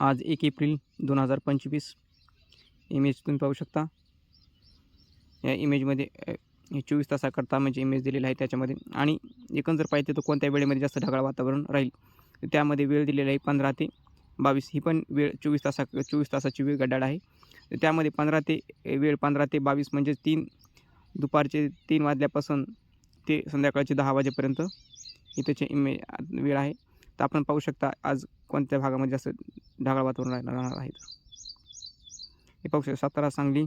आज एक एप्रिल दोन हजार पंचवीस. इमेज तुम्ही पाहू शकता. या इमेजमध्ये चोवीस तासाकरता म्हणजे इमेज दिलेला आहे त्याच्यामध्ये. आणि एकंदर पाहिजे तर कोणत्या वेळेमध्ये जास्त ढगाळ वातावरण राहील? त्यामध्ये वेळ दिलेला आहे पंधरा ते बावीस. ही पण वेळ चोवीस तासा चोवीस तासाची वेळ गड्डाळ आहे. त्यामध्ये पंधरा ते वेळ पंधरा ते बावीस म्हणजे तीन दुपारचे तीन वाजल्यापासून ते संध्याकाळचे दहा वाजेपर्यंत ही त्याची इमे वेळ आहे. तर आपण पाहू शकता आज कोणत्या भागामध्ये जास्त ढगाळ वातावरण राहणार राहणार आहे? हे पाहू शकतो सातारा सांगली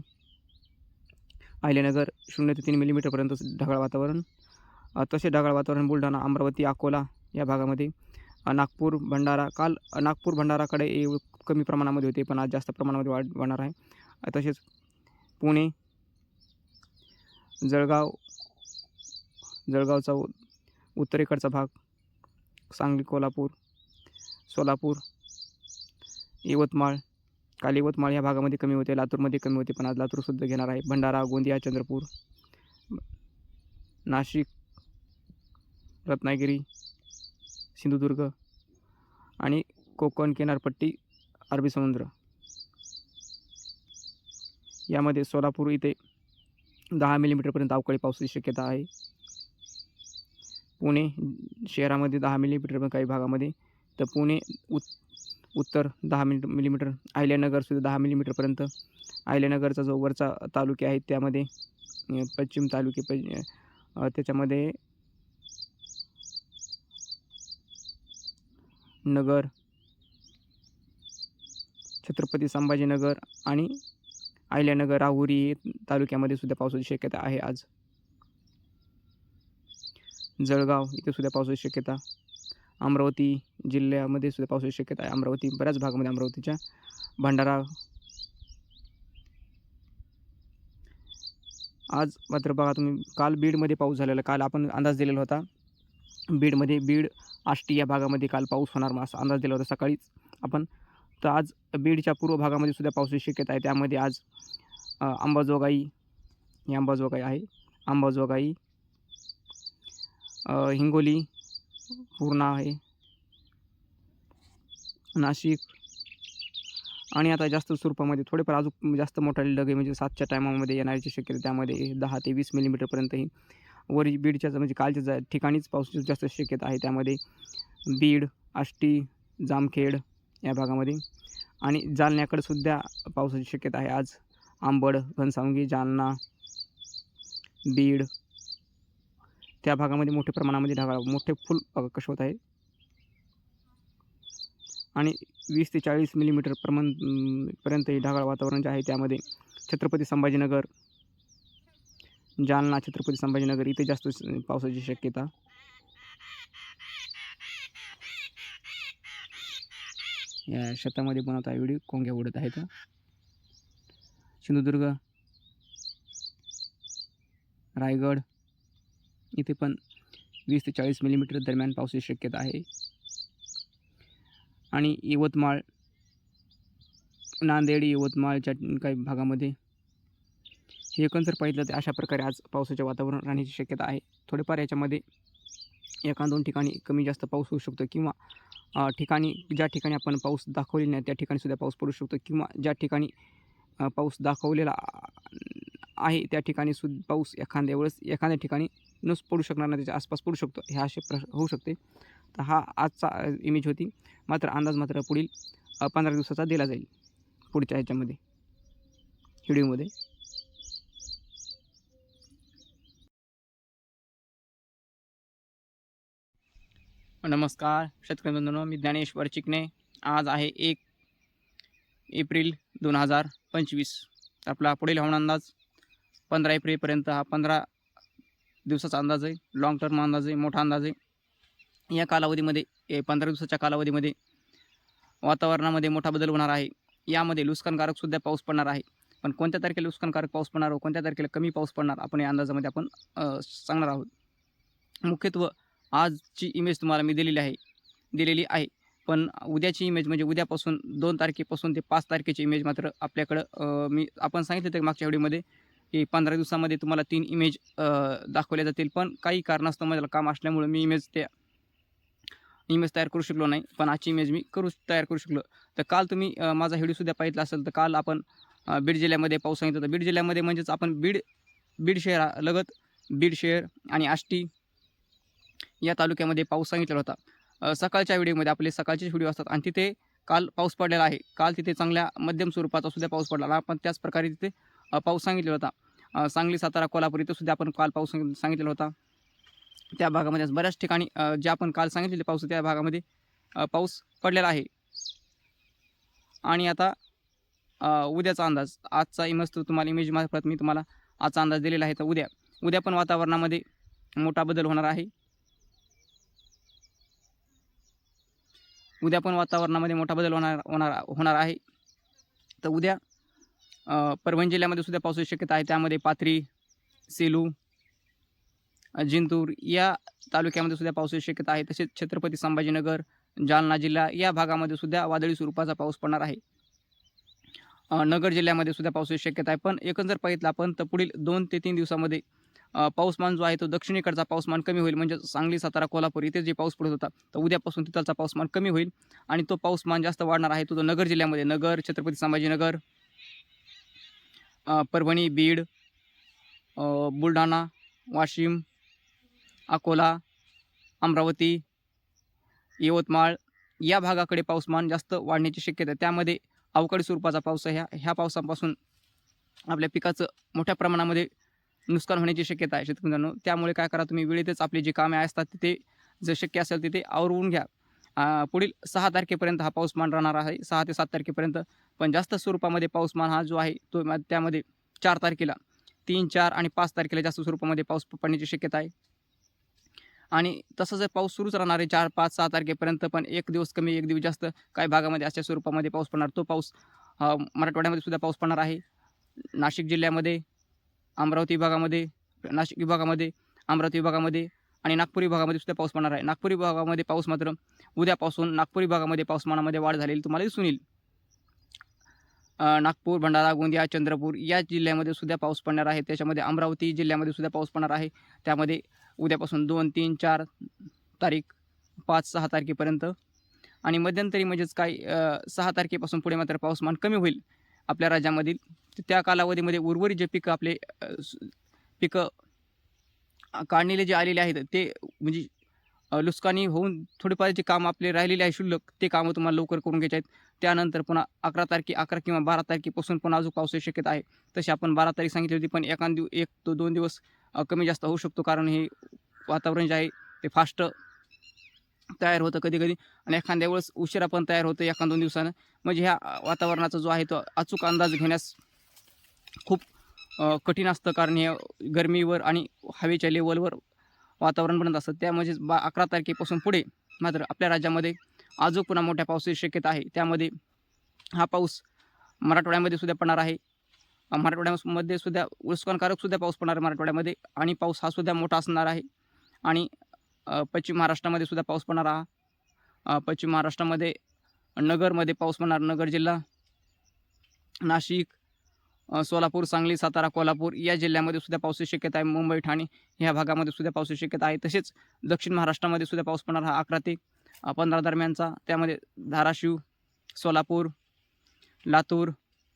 अहिल्यानगर शून्य ते तीन मिलीमीटरपर्यंत ढगाळ वातावरण. तसे ढगाळ वातावरण बुलढाणा अमरावती अकोला या भागामध्ये. नागपूर भंडारा काल नागपूर भंडाराकडे कमी प्रमाणामध्ये होते पण आज जास्त प्रमाणामध्ये वाढ वाढणार आहे. तसेच पुणे जळगाव जळगावचा उत्तरेकडचा भाग सांगली कोल्हापूर सोलापूर यवतमाळ काल यवतमाळ या भागामध्ये कमी होते लातूरमध्ये कमी होते पण आज लातूरसुद्धा घेणार आहे. भंडारा गोंदिया चंद्रपूर नाशिक रत्नागिरी सिंधुदुर्ग आणि कोकण किनारपट्टी अरबी समुद्र. यामध्ये सोलापूर इथे दहा मिलीमीटरपर्यंत अवकाळी पावसाची शक्यता आहे. पुणे शहरामध्ये दहा मिलीमीटरपर्यंत काही भागामध्ये तर पुणे उत् उत्तर दहा मिली मिलीमीटर अहिल्यानगरसुद्धा दहा मिलीमीटरपर्यंत अहिल्यानगरचा जो वरचा तालुके आहे त्यामध्ये पश्चिम तालुके प त्याच्यामध्ये नगर छत्रपती संभाजीनगर आणि अहिल्यानगर राहुरी तालुक्यामध्ये सुद्धा पावसाची शक्यता आहे आज. जळगाव इथे सुद्धा पावसाची शक्यता अमरावती जिल्ह्यामध्ये सुद्धा पावसाची शक्यता आहे. अमरावती बऱ्याच भागामध्ये अमरावतीच्या भंडारा आज मात्र बघा तुम्ही काल बीडमध्ये पाऊस झालेला. काल आपण अंदाज दिलेला होता. बीडमध्ये बीड आष्टी या भागामध्ये काल पाऊस होणार मग असा अंदाज दिला होता सकाळीच आपण. तर आज बीडच्या पूर्व भागामध्ये सुद्धा पावसाची शक्यता आहे. त्यामध्ये आज अंबाजोगाई ही अंबाजोगाई आहे. अंबाजोगाई हिंगोली पूर्णा आहे. नाशिक. आणि आता जास्त स्वरूपामध्ये थोडेफार अजून जास्त मोठा डगे म्हणजे सातच्या टायमामध्ये येण्याची शक्यता त्यामध्ये दहा ते वीस मिलीमीटरपर्यंतही वरी बीडच्या म्हणजे कालच्या जा ठिकाणीच पावसाची जास्त शक्यता आहे त्यामध्ये. बीड आष्टी जामखेड या भागामध्ये. आणि जालन्याकडे सुद्धा पावसाची शक्यता आहे आज. आंबड घनसावंगी जालना बीड त्या भागामध्ये मोठ्या प्रमाणामध्ये ढगाळ मोठे फुल आकाश होत आहे आणि वीस ते चाळीस मिलीमीटर प्रमाण पर्यंत हे ढगाळ वातावरण जे आहे त्यामध्ये छत्रपती संभाजीनगर जालना छत्रपती संभाजीनगर इथे जास्त पावसाची शक्यता. या शेतामध्ये बनवता एवढी कोंग्या उडत आहेत. सिंधुदुर्ग रायगड इथे पण वीस ते चाळीस मिलीमीटर दरम्यान पावसाची शक्यता आहे. आणि यवतमाळ नांदेड यवतमाळच्या काही भागामध्ये हे एकंदर पाहिलं तर अशा प्रकारे आज पावसाचे वातावरण राहण्याची शक्यता आहे. थोडेफार याच्यामध्ये एका दोन ठिकाणी कमी जास्त पाऊस होऊ शकतो किंवा ठिकाणी ज्या ठिकाणी आपण पाऊस दाखवले नाही त्या ठिकाणीसुद्धा पाऊस पडू शकतो किंवा ज्या ठिकाणी पाऊस दाखवलेला आहे त्या ठिकाणी सु पाऊस एखाद्या वेळेस एखाद्या ठिकाणी नस पडू शकणार नाही त्याच्या आसपास पडू शकतो. हे असे प्र होऊ शकते. तर हा आजचा इमेज होती. मात्र अंदाज मात्र पुढील पंधरा दिवसाचा दिला जाईल. पुढच्या ह्याच्यामध्ये. व्हिडिओमध्ये. नमस्कार. शेतकरी बंधूंनो मी ज्ञानेश्वर चिकणे आज आहे एक एप्रिल दोन हजार पंचवीस. आपला पुढील हवामान अंदाज पंधरा एप्रिलपर्यंत हा पंधरा दिवसाचा अंदाज आहे. लाँग टर्म अंदाज आहे मोठा अंदाज आहे. या कालावधीमध्ये ए पंधरा दिवसाच्या कालावधीमध्ये वातावरणामध्ये मोठा बदल होणार आहे. यामध्ये लुस्कानकारकसुद्धा पाऊस पडणार आहे. पण कोणत्या तारखेला नुकसानकारक पाऊस पडणार व कोणत्या तारखेला कमी पाऊस पडणार आपण या अंदाजामध्ये आपण सांगणार आहोत. मुख्यत्व आजची इमेज तुम्हाला मी दिलेली आहे. दिलेली आहे. पण उद्याची इमेज म्हणजे उद्यापासून दोन तारखेपासून ते पाच तारखेची इमेज मात्र आपल्याकडं मी आपण सांगितलं तर मागच्या व्हिडिओमध्ये की पंधरा दिवसामध्ये तुम्हाला तीन इमेज दाखवल्या जातील. पण काही कारणास्तव माझ्याला काम असल्यामुळे मी इमेज त्या इमेज तयार करू शकलो नाही. पण आजची इमेज मी करू तयार करू शकलो. तर काल तुम्ही माझा व्हिडिओसुद्धा पाहितला असेल तर काल आपण बीड जिल्ह्यामध्ये पाऊस सांगितलं होतं. बीड जिल्ह्यामध्ये म्हणजेच आपण बीड बीड शहरालगत बीड शहर आणि आष्टी या तालुक्यामध्ये पाऊस सांगितलेला होता. सकाळच्या व्हिडिओमध्ये आपले सकाळचेच व्हिडिओ असतात आणि तिथे काल पाऊस पडलेला आहे. काल तिथे चांगल्या मध्यम स्वरूपाचा सुद्धा पाऊस पडला पण त्याच प्रकारे तिथे पाऊस सांगितलेला होता. सांगली सातारा कोल्हापूर इथं सुद्धा आपण काल पाऊस सांगित- सांगितलेला होता. त्या भागामध्ये बऱ्याच ठिकाणी जे आपण काल सांगितलेले पाऊस त्या भागामध्ये पाऊस पडलेला आहे. आणि आता उद्याचा अंदाज आजचा इमेज तुम्हाला इमेज मार्फत मी तुम्हाला आजचा अंदाज दिलेला आहे. तर उद्या उद्या पण वातावरणामध्ये मोठा बदल होणार आहे. उद्या पण वातावरणामध्ये मोठा बदल होणार होणार होणार आहे. तर उद्या परभणी जिल्ह्यामध्ये सुद्धा पावसाची शक्यता आहे. त्यामध्ये पाथरी सेलू जिंतूर या तालुक्यामध्ये सुद्धा पावसाची शक्यता आहे. तसेच छत्रपती संभाजीनगर जालना जिल्हा या भागामध्ये सुद्धा वादळी स्वरूपाचा पाऊस पडणार आहे. नगर जिल्ह्यामध्ये सुद्धा पावसाची शक्यता आहे. पण एकंदर पाहितलं आपण तर पुढील दोन ते तीन दिवसामध्ये पाऊसमान जो आहे तो दक्षिणेकडचा पाऊसमान कमी होईल. म्हणजे सांगली सातारा कोल्हापूर इथे जे पाऊस पडत होता तर उद्यापासून तिथलचा पाऊसमान कमी होईल आणि तो पाऊसमान जास्त वाढणार आहे. तो नगर जिल्ह्यामध्ये नगर छत्रपती संभाजीनगर परभणी बीड बुलढाणा वाशिम अकोला अमरावती यवतमाळ या भागाकडे पाऊसमान जास्त वाढण्याची शक्यता त्यामध्ये अवकाळी स्वरूपाचा पाऊस आहे. ह्या ह्या पावसापासून आपल्या पिकाचं मोठ्या प्रमाणामध्ये नुकसान होण्याची शक्यता आहे. शेतकऱ्यांनो त्यामुळे काय करा तुम्ही? वेळेतच आपली जी कामे असतात तिथे जर शक्य असेल तिथे आवरून घ्या. पुढील सहा तारखेपर्यंत हा पाऊसमान राहणार आहे. सहा ते सात तारखेपर्यंत पण जास्त स्वरूपामध्ये पाऊसमान हा जो आहे तो त्यामध्ये चार तारखेला तीन चार आणि पाच तारखेला जास्त स्वरूपामध्ये पाऊस पडण्याची शक्यता आहे. आणि तसं जर पाऊस सुरूच राहणार आहे चार पाच सहा तारखेपर्यंत पण एक दिवस कमी एक दिवस जास्त काही भागामध्ये अशा स्वरूपामध्ये पाऊस पडणार. तो पाऊस मराठवाड्यामध्ये सुद्धा पाऊस पडणार आहे. नाशिक जिल्ह्यामध्ये अमरावती विभागामध्ये नाशिक विभागामध्ये अमरावती विभागामध्ये आणि नागपुरी भागामध्ये सुद्धा पाऊस पडणार आहे. नागपुरी भागामध्ये पाऊस मात्र उद्यापासून नागपुरी भागामध्ये पाऊसमानामध्ये वाढ झालेली तुम्हाला दिसून येईल. नागपूर भंडारा गोंदिया चंद्रपूर या जिल्ह्यामध्ये सुद्धा पाऊस पडणार आहे. त्याच्यामध्ये अमरावती जिल्ह्यामध्ये सुद्धा पाऊस पडणार आहे. त्यामध्ये उद्यापासून दोन तीन चार तारीख पाच सहा तारखेपर्यंत. आणि मध्यंतरी म्हणजेच काही सहा तारखेपासून पुढे मात्र पाऊसमान कमी होईल आपल्या राज्यामधील. त्या कालावधीमध्ये उर्वरित जे पिकं आपले पिकं काढणीला जे आलेले आहेत ते म्हणजे लुस्कानी होऊन थोडेफार जे काम आपले राहिलेले आहे शुल्लक ते कामं तुम्हाला लवकर करून घ्यायचे आहेत. त्यानंतर पुन्हा अकरा तारखे अकरा किंवा बारा तारखेपासून पुन्हा अजून पावसाची शक्यता आहे. तशी आपण बारा तारीख सांगितली होती पण एखाद दिव एक तो दोन दिवस कमी जास्त होऊ शकतो कारण हे वातावरण जे आहे ते फास्ट तयार होतं कधी कधी आणि एखाद्या वेळेस उशिरा पण तयार होतं एखाद दोन दिवसानं. म्हणजे ह्या वातावरणाचा जो आहे तो अचूक अंदाज घेण्यास खूप कठीण असतं कारण हे गरमीवर आणि हवेच्या लेवलवर वातावरण बनत असतं. त्यामध्येच बा अकरा तारखेपासून पुढे मात्र आपल्या राज्यामध्ये अजून पुन्हा मोठ्या पावसाची शक्यता आहे. त्यामध्ये हा पाऊस मराठवाड्यामध्ये सुद्धा पडणार आहे. मराठवाड्यामध्ये सुद्धा नुकसानकारक सुद्धा पाऊस पडणार आहे मराठवाड्यामध्ये आणि पाऊस हा सुद्धा मोठा असणार आहे. आणि पश्चिम महाराष्ट्रामध्ये सुद्धा पाऊस पडणार हा पश्चिम महाराष्ट्रामध्ये नगरमध्ये पाऊस पडणार नगर जिल्हा नाशिक सोलापूर सांगली सातारा कोल्हापूर या जिल्ह्यामध्ये सुद्धा पावसाची शक्यता आहे. मुंबई ठाणे ह्या भागामध्ये सुद्धा पावसाची शक्यता आहे. तसेच दक्षिण महाराष्ट्रामध्ये सुद्धा पाऊस पडणार हा अकरा ते पंधरा दरम्यानचा. त्यामध्ये धाराशिव सोलापूर लातूर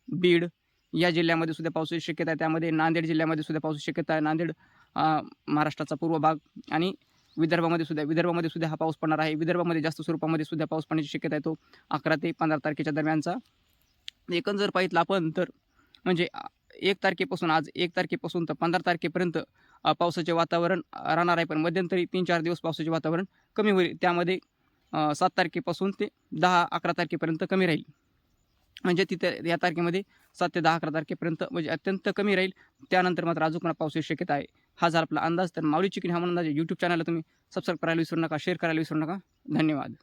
बीड या जिल्ह्यामध्ये सुद्धा पावसाची शक्यता आहे. त्यामध्ये नांदेड जिल्ह्यामध्ये सुद्धा पावसाची शक्यता आहे. नांदेड महाराष्ट्राचा पूर्व भाग आणि विदर्भामध्ये सुद्धा विदर्भामध्ये सुद्धा हा पाऊस पडणार आहे. विदर्भामध्ये जास्त स्वरूपामध्ये सुद्धा पाऊस पडण्याची शक्यता आहे तो अकरा ते पंधरा तारखेच्या दरम्यानचा. एकंदर जर आपण तर म्हणजे एक तारखेपासून आज एक तारखेपासून तर पंधरा तारखेपर्यंत पावसाचे वातावरण राहणार आहे. पण मध्यंतरी तीन चार दिवस पावसाचे वातावरण कमी होईल. त्यामध्ये सात तारखेपासून ते दहा अकरा तारखेपर्यंत कमी राहील. म्हणजे तिथे या तारखेमध्ये सात ते दहा अकरा तारखेपर्यंत म्हणजे अत्यंत कमी राहील. त्यानंतर मात्र अजून पण पावसाची शक्यता आहे हा झाला आपला अंदाज. तर माऊली चिकन हा अंदाज यूट्यूब चॅनलला तुम्ही सबस्क्राईब करायला विसरू नका शेअर करायला विसरू नका. धन्यवाद.